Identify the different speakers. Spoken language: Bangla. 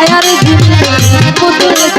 Speaker 1: মায়ার জিনিস পুতুল